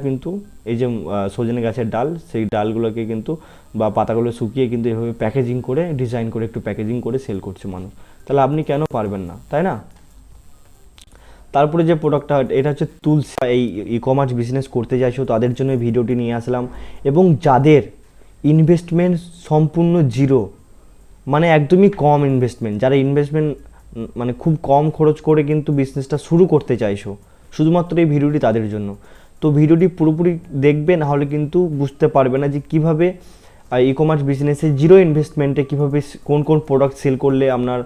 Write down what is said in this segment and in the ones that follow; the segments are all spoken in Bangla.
কিন্তু এই যে সজনে গাছের ডাল, সেই ডালগুলোকে কিন্তু বা পাতাগুলো শুকিয়ে কিন্তু এভাবে প্যাকেজিং করে ডিজাইন করে, একটু প্যাকেজিং করে সেল করছে মানুষ। তাহলে আপনি কেন পারবেন না, তাই না? তারপরে যে প্রোডাক্টটা এটা হচ্ছে তুলসী এই ই কমার্স বিজনেস করতে চাইছো তাদের জন্য ভিডিওটি নিয়ে আসলাম। এবং যাদের ইনভেস্টমেন্ট সম্পূর্ণ জিরো মানে একদমই কম ইনভেস্টমেন্ট যারা ইনভেস্টমেন্ট মানে খুব কম খরচ করে কিন্তু বিজনেসটা শুরু করতে চাইছো, শুধুমাত্র এই ভিডিওটি তাদের জন্য। তো ভিডিওটি পুরোপুরি দেখবে না হলে কিন্তু বুঝতে পারবে না যে কীভাবে ই কমার্স বিজনেসে জিরো ইনভেস্টমেন্টে কীভাবে কোন কোন প্রোডাক্ট সেল করলে আপনার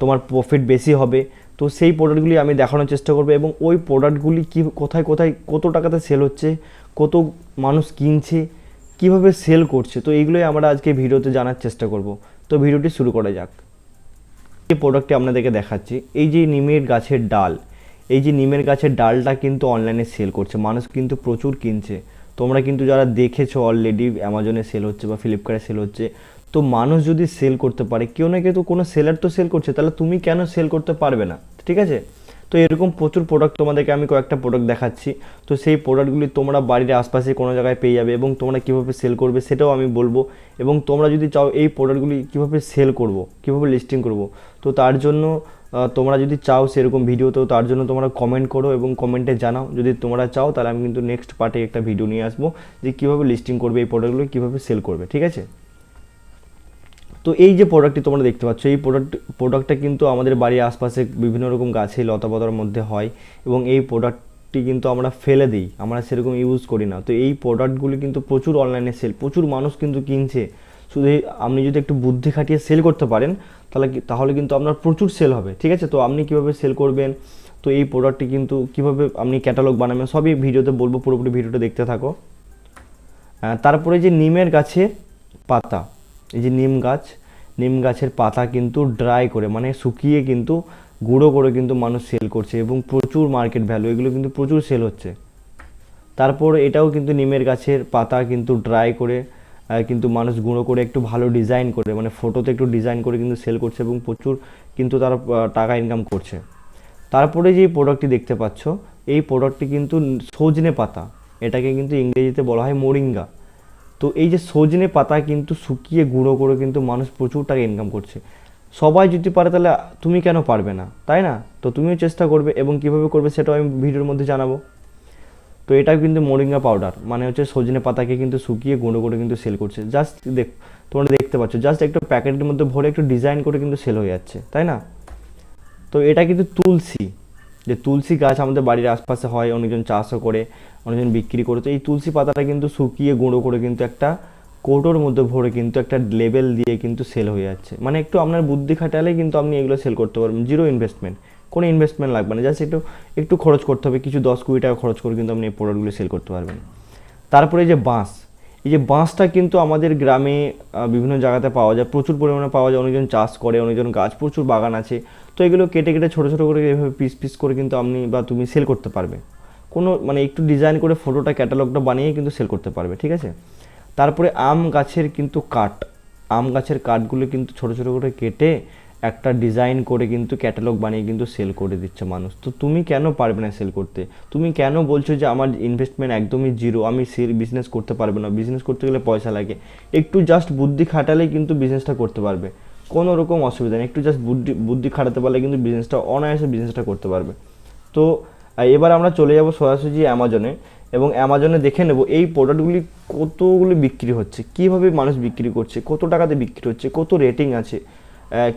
তোমার প্রফিট বেশি হবে। তো সেই প্রোডাক্টগুলি আমি দেখানোর চেষ্টা করব এবং ওই প্রোডাক্টগুলি কী, কোথায় কোথায় কত টাকাতে সেল হচ্ছে, কত মানুষ কিনছে, কীভাবে সেল করছে, তো এইগুলোই আমরা আজকে ভিডিওতে জানার চেষ্টা করব। তো ভিডিওটি শুরু করা যাক। এই প্রোডাক্টটি আপনাদেরকে দেখাচ্ছি। এই যে নিমের গাছের ডাল এই যে নিমের গাছের ডালটা কিন্তু অনলাইনে সেল করছে। মানুষ কিন্তু প্রচুর কিনছে। তোমরা কিন্তু যারা দেখেছ অলরেডি অ্যামাজনে সেল হচ্ছে বা ফ্লিপকার্টে সেল হচ্ছে, তো মানুষ যদি সেল করতে পারে, কেউ না কেউ তো কোনো সেলার তো সেল করছে, তাহলে তুমি কেন সেল করতে পারবে না? ঠিক আছে? তো এরকম প্রচুর প্রোডাক্ট তোমাদেরকে আমি কয়েকটা প্রোডাক্ট দেখাচ্ছি। তো সেই প্রোডাক্টগুলি তোমরা বাড়ির আশপাশে কোনো জায়গায় পেয়ে যাবে এবং তোমরা কীভাবে সেল করবে সেটাও আমি বলব। এবং তোমরা যদি চাও এই প্রোডাক্টগুলি কীভাবে সেল করব, কীভাবে লিস্টিং করব, তো তার জন্য তোমরা যদি চাও সেরকম ভিডিও তো তার জন্য তোমরা কমেন্ট করো এবং কমেন্টে জানাও। যদি তোমরা চাও, তাহলে আমি কিন্তু নেক্সট পার্টে একটা ভিডিও নিয়ে আসব যে কীভাবে লিস্টিং করবে এই প্রোডাক্টগুলো কীভাবে সেল করবে, ঠিক আছে? তো এই যে প্রোডাক্টটি তোমরা দেখতে পাচ্ছ, এই প্রোডাক্ট প্রোডাক্টটা কিন্তু আমাদের বাড়ির আশপাশে বিভিন্ন রকম গাছে লতাপাতার মধ্যে হয় এবং এই প্রোডাক্টটি কিন্তু আমরা ফেলে দিই। আমরা সেরকম ইউজ করি না। তো এই প্রোডাক্টগুলি কিন্তু প্রচুর অনলাইনে সেল প্রচুর মানুষ কিন্তু কিনছে। শুধু আপনি যদি একটু বুদ্ধি খাটিয়ে সেল করতে পারেন, তাহলে তাহলে কিন্তু আপনার প্রচুর সেল হবে, ঠিক আছে? তো আপনি কীভাবে সেল করবেন? তো এই প্রোডাক্টটি কিন্তু কীভাবে আপনি ক্যাটালগ বানাবেন, সবই ভিডিওতে বলব, পুরোপুরি ভিডিওটা দেখতে থাকো। তারপরে যে নিমের গাছের পাতা, এই যে নিম গাছ, নিম গাছের পাতা কিন্তু ড্রাই করে মানে শুকিয়ে কিন্তু গুঁড়ো করে কিন্তু মানুষ সেল করছে এবং প্রচুর মার্কেট ভ্যালু এগুলো কিন্তু প্রচুর সেল হচ্ছে। তারপর এটাও কিন্তু নিমের গাছের পাতা কিন্তু ড্রাই করে কিন্তু মানুষ গুঁড়ো করে একটু ভালো ডিজাইন করে মানে ফটোতে একটু ডিজাইন করে কিন্তু সেল করছে এবং প্রচুর কিন্তু তারা টাকা ইনকাম করছে। তারপরে যে প্রোডাক্টটি দেখতে পাচ্ছ, এই প্রোডাক্টটি কিন্তু সজনে পাতা, এটাকে কিন্তু ইংরেজিতে বলা হয় মোরিঙ্গা। তো এই যে সজনে পাতা কিন্তু শুকিয়ে গুঁড়ো করে কিন্তু মানুষ প্রচুর টাকা ইনকাম করছে। সবাই যদি পারে তাহলে তুমি কেন পারবে না, তাই না? তো তুমিও চেষ্টা করবে এবং কীভাবে করবে সেটাও আমি ভিডিওর মধ্যে জানাব। তো এটাও কিন্তু মোরিঙ্গা পাউডার মানে হচ্ছে সজনে পাতাকে কিন্তু শুকিয়ে গুঁড়ো করে কিন্তু সেল করছে। জাস্ট দেখ, তোমরা দেখতে পাচ্ছ জাস্ট একটু প্যাকেটের মধ্যে ভরে একটু ডিজাইন করে কিন্তু সেল হয়ে যাচ্ছে, তাই না? তো এটা কিন্তু তুলসী, যে তুলসী গাছ আমাদের বাড়ির আশপাশে হয়, অনেকজন চাষও করে, অনেকজন বিক্রি করে, তো এই তুলসী পাতাটা কিন্তু শুকিয়ে গুঁড়ো করে কিন্তু একটা কৌটোর মধ্যে ভরে কিন্তু একটা লেবেল দিয়ে কিন্তু সেল হয়ে যাচ্ছে। মানে একটু আপনার বুদ্ধি খাটালে কিন্তু আপনি এগুলো সেল করতে পারবেন জিরো ইনভেস্টমেন্ট কোনো ইনভেস্টমেন্ট লাগবে না। জাস্ট একটু একটু খরচ করতে হবে, কিছু দশ কুড়ি টাকা খরচ করে কিন্তু আপনি এই প্রোডাক্টগুলো সেল করতে পারবেন। তারপরে এই যে বাঁশ, এই যে বাঁশটা কিন্তু আমাদের গ্রামে বিভিন্ন জায়গাতে পাওয়া যায়। প্রচুর পরিমাণে পাওয়া যায়। অনেকজন চাষ করে, অনেকজন গাছ, প্রচুর বাগান আছে। তো এগুলো কেটে কেটে, ছোটো ছোটো করে এভাবে পিস পিস করে কিন্তু আপনি বা তুমি সেল করতে পারবে। কোনো মানে একটু ডিজাইন করে ফটোটা ক্যাটালগটা বানিয়ে কিন্তু সেল করতে পারবে, ঠিক আছে? তারপরে আম গাছের কিন্তু কাঠ, আম গাছের কাঠগুলো কিন্তু ছোটো ছোটো করে কেটে একটা ডিজাইন করে কিন্তু ক্যাটালগ বানিয়ে কিন্তু সেল করে দিচ্ছে মানুষ। তো তুমি কেন পারবে না সেল করতে? তুমি কেন বলছো যে আমার ইনভেস্টমেন্ট একদমই জিরো আমি সেল বিজনেস করতে পারব না। বিজনেস করতে গেলে পয়সা লাগে। একটু জাস্ট বুদ্ধি খাটালেই কিন্তু বিজনেসটা করতে পারবে। কোনো রকম অসুবিধা নেই। একটু জাস্ট বুদ্ধি বুদ্ধি খাটাতে পারলে কিন্তু বিজনেসটা অনায়াসে বিজনেসটা করতে পারবে। তো এবার আমরা চলে যাব সরাসরি অ্যামাজনে এবং অ্যামাজনে দেখে নেব এই প্রোডাক্টগুলি কতগুলি বিক্রি হচ্ছে? কীভাবে মানুষ বিক্রি করছে? কত টাকাতে বিক্রি হচ্ছে? কত রেটিং আছে?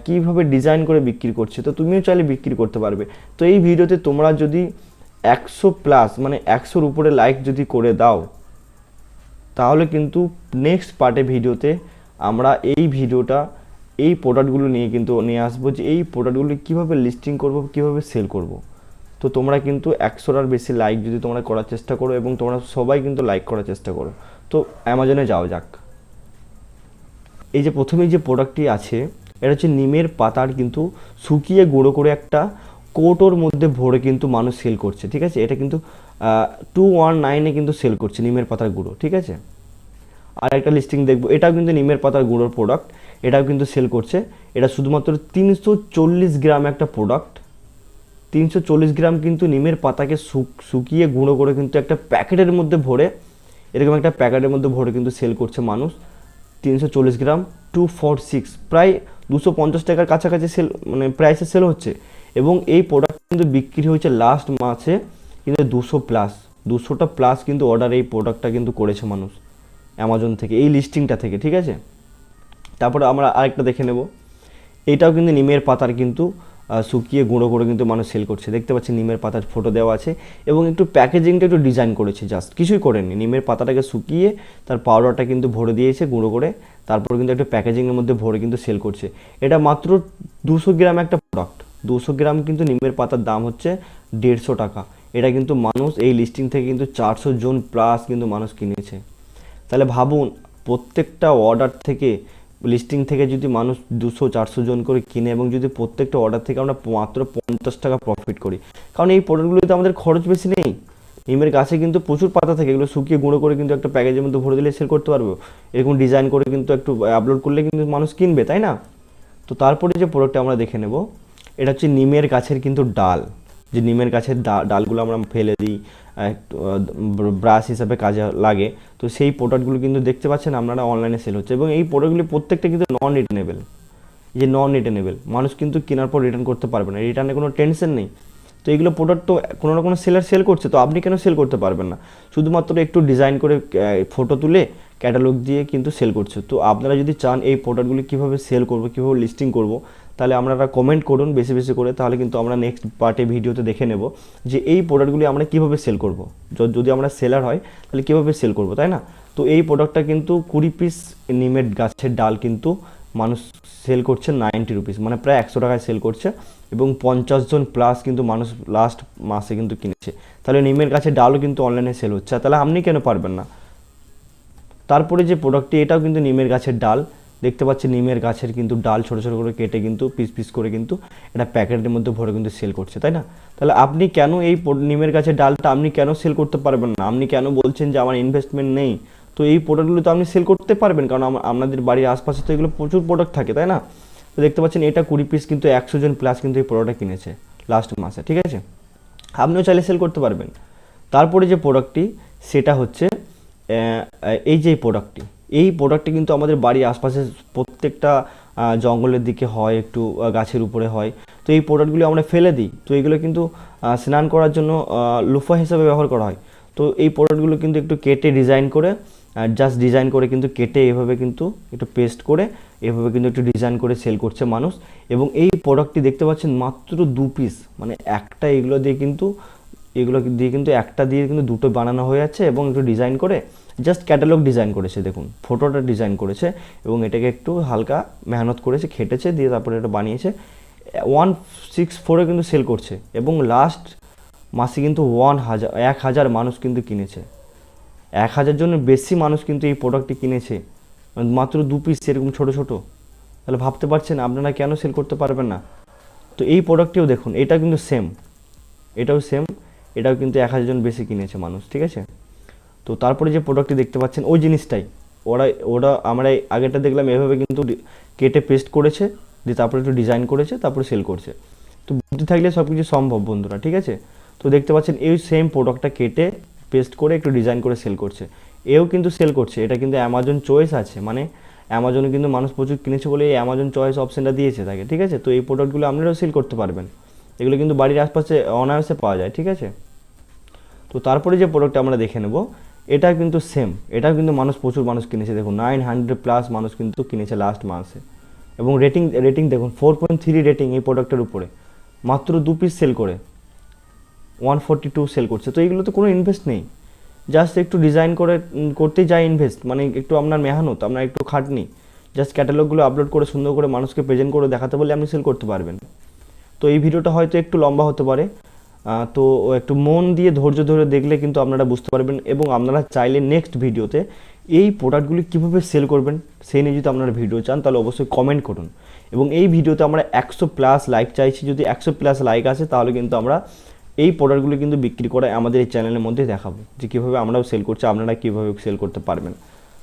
কীভাবে ডিজাইন করে বিক্রি করছে? তো তুমিও চাইলে বিক্রি করতে পারবে। তো এই ভিডিওতে তোমরা যদি একশো প্লাস মানে একশোর উপরে লাইক যদি করে দাও, তাহলে কিন্তু নেক্সট পার্টে ভিডিওতে আমরা এই ভিডিওটা, এই প্রোডাক্টগুলো নিয়ে কিন্তু নিয়ে আসব যে এই প্রোডাক্টগুলো কীভাবে লিস্টিং করব, কীভাবে সেল করব। তো তোমরা কিন্তু একশোটার বেশি লাইক যদি তোমরা করার চেষ্টা করো এবং তোমরা সবাই কিন্তু লাইক করার চেষ্টা করো। তো অ্যামাজনে যাও যাক। এই যে প্রথমেই যে প্রোডাক্টটি আছে এটা হচ্ছে নিমের পাতার কিন্তু শুকিয়ে গুঁড়ো করে একটা কোটোর মধ্যে ভরে কিন্তু মানুষ সেল করছে, ঠিক আছে? এটা কিন্তু টু ওয়ান নাইনে কিন্তু সেল করছে নিমের পাতার গুঁড়ো, ঠিক আছে? আর একটা লিস্টিং দেখব, এটাও কিন্তু নিমের পাতার গুঁড়োর প্রোডাক্ট এটাও কিন্তু সেল করছে। এটা শুধুমাত্র তিনশো চল্লিশ গ্রাম একটা প্রোডাক্ট তিনশো চল্লিশ গ্রাম কিন্তু নিমের পাতাকে শুক- শুকিয়ে গুঁড়ো করে কিন্তু একটা প্যাকেটের মধ্যে ভরে, এরকম একটা প্যাকেটের মধ্যে ভরে কিন্তু সেল করছে মানুষ। তিনশো চল্লিশ গ্রাম টু ফোর সিক্স প্রায় দুশো পঞ্চাশ টাকার কাছাকাছি সেল মানে প্রাইসে সেল হচ্ছে। এবং এই প্রোডাক্ট কিন্তু বিক্রি হয়েছে লাস্ট মাসে কিন্তু দুশো প্লাস দুশোটা প্লাস কিন্তু অর্ডার এই প্রোডাক্টটা কিন্তু করেছে মানুষ অ্যামাজন থেকে, এই লিস্টিংটা থেকে, ঠিক আছে? তারপরে আমরা আরেকটা দেখে নেব। এটাও কিন্তু নিমের পাতার কিন্তু শুকিয়ে গুঁড়ো করে কিন্তু মানুষ সেল করছে। দেখতে পাচ্ছি নিমের পাতার ফটো দেওয়া আছে এবং একটু প্যাকেজিংটা একটু ডিজাইন করেছে জাস্ট কিছুই করেনি নিমের পাতাটাকে শুকিয়ে তার পাউডারটা কিন্তু ভরে দিয়েছে গুঁড়ো করে, তারপর কিন্তু একটা প্যাকেজিংয়ের মধ্যে ভরে কিন্তু সেল করছে। এটা মাত্র দুশো গ্রাম একটা প্রোডাক্ট দুশো গ্রাম কিন্তু নিমের পাতার দাম হচ্ছে দেড়শো টাকা। এটা কিন্তু মানুষ এই লিস্টিং থেকে কিন্তু চারশো জন প্লাস কিন্তু মানুষ কিনেছে। তাহলে ভাবুন, প্রত্যেকটা অর্ডার থেকে লিস্টিং থেকে যদি মানুষ দুশো, চারশো জন করে কিনে এবং যদি প্রত্যেকটা অর্ডার থেকে আমরা মাত্র পঞ্চাশ টাকা প্রফিট করি। কারণ এই প্রোডাক্টগুলোতে আমাদের খরচ বেশি নেই। নিমের গাছে কিন্তু প্রচুর পাতা থাকে, এগুলো শুকিয়ে গুঁড়ো করে কিন্তু একটা প্যাকেজের মধ্যে ভরে দিলে সেল করতে পারব। এরকম ডিজাইন করে কিন্তু একটু আপলোড করলে কিন্তু মানুষ কিনবে, তাই না? তো তারপরে যে প্রোডাক্টটা আমরা দেখে নেব, এটা হচ্ছে নিমের গাছের কিন্তু ডাল। যে নিমের গাছের ডালগুলো আমরা ফেলে দিই ব্রাশ হিসাবে কাজে লাগে। তো সেই প্রোডাক্টগুলো কিন্তু দেখতে পাচ্ছেন আপনারা অনলাইনে সেল হচ্ছে। এবং এই প্রোডাক্টগুলি প্রত্যেকটা কিন্তু নন রিটার্নেবল যে নন রিটার্নেবল মানুষ কিন্তু কেনার পর রিটার্ন করতে পারবে না। রিটার্নে কোনো টেনশন নেই। তো এইগুলো প্রোডাক্ট তো কোনো না কোনো সেলার সেল করছে, তো আপনি কেন সেল করতে পারবেন না? শুধুমাত্র একটু ডিজাইন করে ফটো তুলে ক্যাটালগ দিয়ে কিন্তু সেল করছে। তো আপনারা যদি চান এই প্রোডাক্টগুলি কীভাবে সেল করব, কীভাবে লিস্টিং করব তাহলে আপনারা কমেন্ট করুন বেশি বেশি করে, তাহলে কিন্তু আমরা নেক্সট পার্টে ভিডিওতে দেখে নেব যে এই প্রোডাক্টগুলি আমরা কীভাবে সেল করব। যদি আমরা সেলার হয়, তাহলে কীভাবে সেল করব, তাই না? তো এই প্রোডাক্টটা কিন্তু কুড়ি পিস নিমের গাছের ডাল কিন্তু মানুষ সেল করছে নাইনটি রুপিস মানে প্রায় একশো টাকায় সেল করছে এবং পঞ্চাশ জন প্লাস কিন্তু মানুষ লাস্ট মাসে কিন্তু কিনেছে। তাহলে নিমের গাছের ডালও কিন্তু অনলাইনে সেল হচ্ছে। তাহলে আপনি কেন পারবেন না? তারপরে যে প্রোডাক্টটি এটাও কিন্তু নিমের গাছের ডাল। দেখতে পাচ্ছি নিমের গাছের কিন্তু ডাল ছোটো ছোটো করে কেটে কিন্তু পিস পিস করে কিন্তু এটা প্যাকেটের মধ্যে ভরে কিন্তু সেল করছে, তাই না? তাহলে আপনি কেন এই নিমের গাছের ডালটা আপনি কেন সেল করতে পারবেন না? আপনি কেন বলছেন যে আমার ইনভেস্টমেন্ট নেই? তো এই প্রোডাক্টগুলো তো আপনি সেল করতে পারবেন, কারণ আপনাদের বাড়ির আশপাশে তো এগুলো প্রচুর প্রোডাক্ট থাকে, তাই না? তো দেখতে পাচ্ছেন এটা কুড়ি পিস কিন্তু একশো জন প্লাস কিন্তু এই প্রোডাক্টটা কিনেছে লাস্ট মাসে, ঠিক আছে? আপনিও চাইলে সেল করতে পারবেন। তারপরে যে প্রোডাক্টটি সেটা হচ্ছে এই যে প্রোডাক্টটি এই প্রোডাক্টটি কিন্তু আমাদের বাড়ির আশপাশে প্রত্যেকটা জঙ্গলের দিকে হয়, একটু গাছের উপরে হয়। তো এই প্রোডাক্টগুলো আমরা ফেলে দিই। তো এগুলো কিন্তু স্নান করার জন্য লোফা হিসাবে ব্যবহার করা হয়। তো এই প্রোডাক্টগুলো কিন্তু একটু কেটে ডিজাইন করে জাস্ট ডিজাইন করে কিন্তু কেটে এভাবে কিন্তু একটু পেস্ট করে, এভাবে কিন্তু একটু ডিজাইন করে সেল করছে মানুষ। এবং এই প্রোডাক্টটি দেখতে পাচ্ছেন মাত্র দু পিস মানে একটা এগুলো দিয়ে কিন্তু এগুলো দিয়ে কিন্তু একটা দিয়ে কিন্তু দুটো বানানো হয়ে যাচ্ছে এবং একটু ডিজাইন করে জাস্ট ক্যাটালগ ডিজাইন করেছে, দেখুন। ফটোটা ডিজাইন করেছে এবং এটাকে একটু হালকা মেহনত করেছে, খেটেছে, দিয়ে তারপরে এটা বানিয়েছে। ওয়ান সিক্স ফোরে কিন্তু সেল করছে এবং লাস্ট মাসে কিন্তু ওয়ান হাজার, এক হাজার মানুষ কিন্তু কিনেছে। এক হাজার জনের বেশি মানুষ কিন্তু এই প্রোডাক্টটি কিনেছে। মাত্র দু পিস এরকম ছোটো ছোটো। তাহলে ভাবতে পারছেন আপনারা কেন সেল করতে পারবেন না? তো এই প্রোডাক্টটিও দেখুন, এটা কিন্তু সেম এটাও সেম এটাও কিন্তু এক হাজার জন বেশি কিনেছে মানুষ, ঠিক আছে? তো তারপরে যে প্রোডাক্টটি দেখতে পাচ্ছেন, ওই জিনিসটাই। ওরা ওরা আমরা আগেটা দেখলাম, এভাবে কিন্তু কেটে পেস্ট করেছে, দিয়ে তারপরে একটু ডিজাইন করেছে, তারপরে সেল করছে। তো বুদ্ধি থাকলে সব কিছু সম্ভব বন্ধুরা, ঠিক আছে? তো দেখতে পাচ্ছেন, এই সেম প্রোডাক্টটা কেটে পেস্ট করে একটু ডিজাইন করে সেল করছে। এও কিন্তু সেল করছে, এটা কিন্তু অ্যামাজন চয়েস আছে মানে অ্যামাজনে কিন্তু মানুষ প্রচুর কিনেছে বলে এই অ্যামাজন চয়েস অপশনটা দিয়েছে তাকে, ঠিক আছে? তো এই প্রোডাক্টগুলো আপনারাও সেল করতে পারবেন। এগুলো কিন্তু বাড়ির আশপাশে অনায়াসে পাওয়া যায়, ঠিক আছে? তো তারপরে যে প্রোডাক্টটা আমরা দেখে নেব, এটা কিন্তু সেম এটাও কিন্তু মানুষ, প্রচুর মানুষ কিনেছে। দেখুন নাইন হান্ড্রেড প্লাস মানুষ কিন্তু কিনেছে লাস্ট মাসে এবং রেটিং রেটিং দেখুন ফোর পয়েন্ট থ্রি রেটিং এই প্রোডাক্টের উপরে। মাত্র দু পিস সেল করে ওয়ান ফোরটি টু সেল করছে। তো এইগুলো তো কোনো ইনভেস্ট নেই। জাস্ট একটু ডিজাইন করে করতে যায় ইনভেস্ট মানে একটু আপনার মেহনত, আপনার একটু খাটনি। জাস্ট ক্যাটালগুলো আপলোড করে সুন্দর করে মানুষকে প্রেজেন্ট করে দেখাতে বলে আপনি সেল করতে পারবেন। তো এই ভিডিওটা হয়তো একটু লম্বা হতে পারে। তো একটু মন দিয়ে ধৈর্য ধরে দেখলে কিন্তু আপনারা বুঝতে পারবেন এবং আপনারা চাইলে নেক্সট ভিডিওতে এই প্রোডাক্টগুলি কীভাবে সেল করবেন সেই নিয়ে যদি আপনারা ভিডিও চান, তাহলে অবশ্যই কমেন্ট করুন। এবং এই ভিডিওতে আমরা একশো প্লাস লাইক চাইছি, যদি একশো প্লাস লাইক আসে, তাহলে কিন্তু আমরা এই প্রোডাক্টগুলি কিন্তু বিক্রি করে আমাদের এই চ্যানেলের মধ্যে দেখাবো যে কীভাবে আমরাও সেল করছি, আপনারা কীভাবে সেল করতে পারবেন।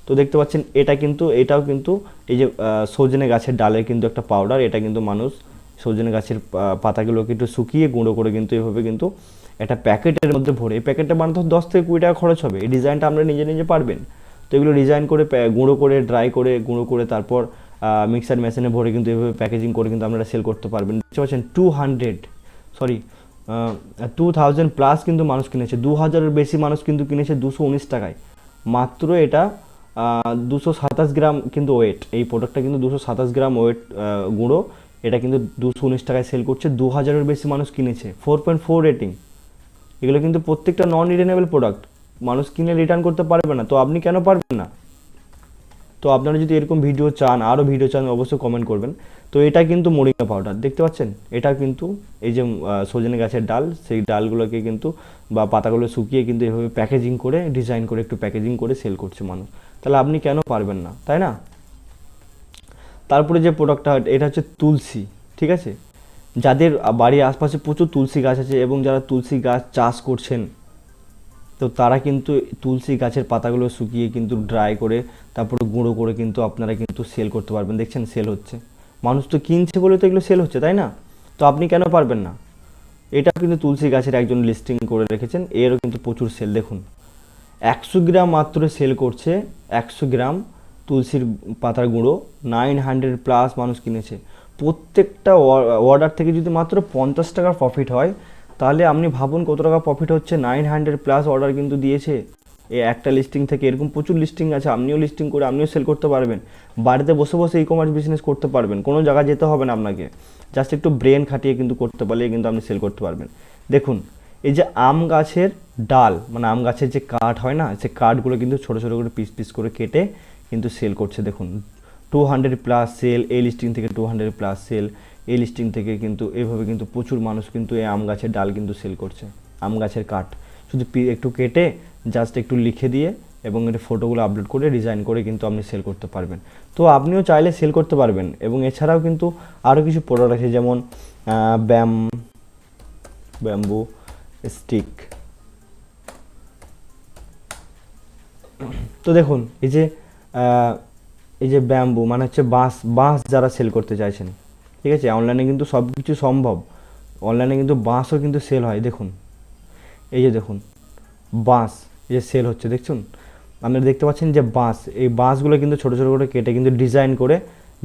তো দেখতে পাচ্ছেন, এটা কিন্তু, এটাও কিন্তু এই যে সজনে গাছের ডালের কিন্তু একটা পাউডার এটা কিন্তু মানুষ সজনে গাছের পাতাগুলোকে একটু শুকিয়ে গুঁড়ো করে কিন্তু এভাবে কিন্তু একটা প্যাকেটের মধ্যে ভরে, এই প্যাকেটটা বানাতে দশ থেকে কুড়ি টাকা খরচ হবে, এই ডিজাইনটা আপনারা নিজে নিজে পারবেন। তো এগুলো ডিজাইন করে গুঁড়ো করে, ড্রাই করে, গুঁড়ো করে তারপর মিক্সার মেশিনে ভরে কিন্তু এভাবে প্যাকেজিং করে কিন্তু আপনারা সেল করতে পারবেন। বুঝতে পারছেন two hundred, sorry two thousand plus কিন্তু মানুষ কিনেছে, দু হাজারের বেশি মানুষ কিন্তু কিনেছে দুশো উনিশ টাকায়। মাত্র এটা দুশো সাতাশ গ্রাম কিন্তু ওয়েট, এই প্রোডাক্টটা কিন্তু দুশো সাতাশ গ্রাম ওয়েট গুঁড়ো এটা কিন্তু দুশো উনিশ টাকায় সেল করছে দু হাজারের বেশি মানুষ কিনেছে ফোর পয়েন্ট ফোর রেটিং এগুলো কিন্তু প্রত্যেকটা নন রিটার্নেবল প্রোডাক্ট মানুষ কিনে রিটার্ন করতে পারবে না, তো আপনি কেন পারবেন না? তো আপনারা যদি এরকম ভিডিও চান আরও ভিডিও চান, অবশ্যই কমেন্ট করবেন। তো এটা কিন্তু মোরিঙ্গা পাউডার দেখতে পাচ্ছেন? এটা কিন্তু এই যে সজনে গাছের ডাল, সেই ডালগুলোকে কিন্তু বা পাতাগুলো শুকিয়ে কিন্তু এভাবে প্যাকেজিং করে ডিজাইন করে একটু প্যাকেজিং করে সেল করছে মানুষ। তাহলে আপনি কেন পারবেন না, তাই না? তারপরে যে প্রোডাক্টটা এটা হচ্ছে তুলসী, ঠিক আছে? যাদের বাড়ির আশপাশে প্রচুর তুলসী গাছ আছে এবং যারা তুলসী গাছ চাষ করছেন, তো তারা কিন্তু তুলসী গাছের পাতাগুলো শুকিয়ে কিন্তু ড্রাই করে, তারপরে গুঁড়ো করে কিন্তু আপনারা কিন্তু সেল করতে পারবেন। দেখছেন সেল হচ্ছে। মানুষ তো কিনছে বলে তো এগুলো সেল হচ্ছে, তাই না? তো আপনি কেন পারবেন না? এটা কিন্তু তুলসী গাছের একজন লিস্টিং করে রেখেছেন, এরও কিন্তু প্রচুর সেল দেখুন, একশো গ্রাম মাত্র সেল করছে, একশো গ্রাম তুলসীর পাতার গুঁড়ো নাইন হান্ড্রেড প্লাস মানুষ কিনেছে। প্রত্যেকটা অর্ডার থেকে যদি মাত্র পঞ্চাশ টাকার প্রফিট হয়, তাহলে আপনি ভাবুন কত টাকা প্রফিট হচ্ছে। নাইন হান্ড্রেড প্লাস অর্ডার কিন্তু দিয়েছে। এই একটা লিস্টিং থেকে এরকম প্রচুর লিস্টিং আছে, আপনিও লিস্টিং করে, আপনিও সেল করতে পারবেন। বাড়িতে বসে বসে ই কমার্স বিজনেস করতে পারবেন। কোনো জায়গায় যেতে হবে না আপনাকে। জাস্ট একটু ব্রেন খাটিয়ে কিন্তু করতে পারলে কিন্তু আপনি সেল করতে পারবেন। দেখুন, এই যে আম গাছের ডাল মানে আম গাছের যে কাঠ হয় না, সে কাঠগুলো কিন্তু ছোটো ছোটো করে পিস পিস করে কেটে কিন্তু সেল করছে। দেখুন টু হান্ড্রেড প্লাস সেল এই লিস্টিং থেকে টু হান্ড্রেড প্লাস সেল এই লিস্টিং থেকে কিন্তু এইভাবে কিন্তু প্রচুর মানুষ কিন্তু এই আম গাছের ডাল কিন্তু সেল করছে, আম গাছের কাঠ। শুধু একটু কেটে জাস্ট একটু লিখে দিয়ে এবং এটা ফটোগুলো আপলোড করে ডিজাইন করে কিন্তু আপনি সেল করতে পারবেন। তো আপনিও চাইলে সেল করতে পারবেন এবং এছাড়াও কিন্তু আরও কিছু প্রোডাক্ট আছে যেমন ব্যাম, ব্যাম্বু স্টিক তো দেখুন, এই যে এই যে ব্যাম্বু মানে হচ্ছে বাঁশ বাঁশ যারা সেল করতে চাইছেন, ঠিক আছে? অনলাইনে কিন্তু সব কিছু সম্ভব অনলাইনে কিন্তু বাঁশও কিন্তু সেল হয়, দেখুন। এই যে দেখুন, বাঁশ, এই যে সেল হচ্ছে, দেখছুন? আপনারা দেখতে পাচ্ছেন যে বাঁশ, এই বাঁশগুলো কিন্তু ছোটো ছোটো করে কেটে কিন্তু ডিজাইন করে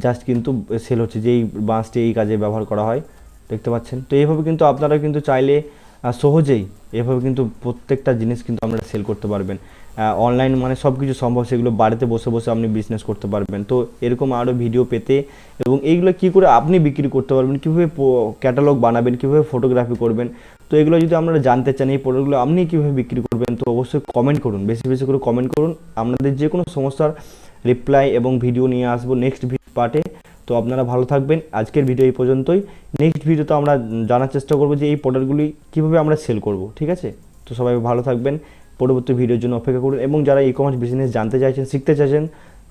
জাস্ট কিন্তু সেল হচ্ছে, যে এই বাঁশটি এই কাজে ব্যবহার করা হয়, দেখতে পাচ্ছেন? তো এইভাবে কিন্তু আপনারা কিন্তু চাইলে সহজেই এভাবে কিন্তু প্রত্যেকটা জিনিস কিন্তু আপনারা সেল করতে পারবেন। অনলাইন মানে সব কিছু সম্ভব, সেগুলো বাড়িতে বসে বসে আপনি বিজনেস করতে পারবেন। তো এরকম আরও ভিডিও পেতে এবং এইগুলো কী করে আপনি বিক্রি করতে পারবেন, কীভাবে ক্যাটালগ বানাবেন, কীভাবে ফটোগ্রাফি করবেন, তো এগুলো যদি আপনারা জানতে চান, এই প্রোডাক্টগুলো আপনি কীভাবে বিক্রি করবেন, তো অবশ্যই কমেন্ট করুন। বেশি বেশি করে কমেন্ট করুন। আপনাদের যে কোনো সমস্যার রিপ্লাই এবং ভিডিও নিয়ে আসব নেক্সট পার্টে তো আপনারা ভালো থাকবেন। আজকের ভিডিও এই পর্যন্তই। নেক্সট ভিডিওতে আমরা জানার চেষ্টা করব যে এই প্রোডাক্টগুলি কীভাবে আমরা সেল করব, ঠিক আছে? তো সবাই ভালো থাকবেন। পরবর্তী ভিডিওর জন্য অপেক্ষা করুন এবং যারা ই কমার্স বিজনেস জানতে চাইছেন, শিখতে চাইছেন,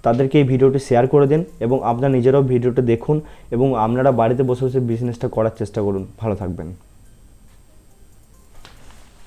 তাদেরকে এই ভিডিওটি শেয়ার করে দিন এবং আপনারা নিজেরাও ভিডিওটা দেখুন এবং আপনারা বাড়িতে বসে বসে বিজনেসটা করার চেষ্টা করুন। ভালো থাকবেন।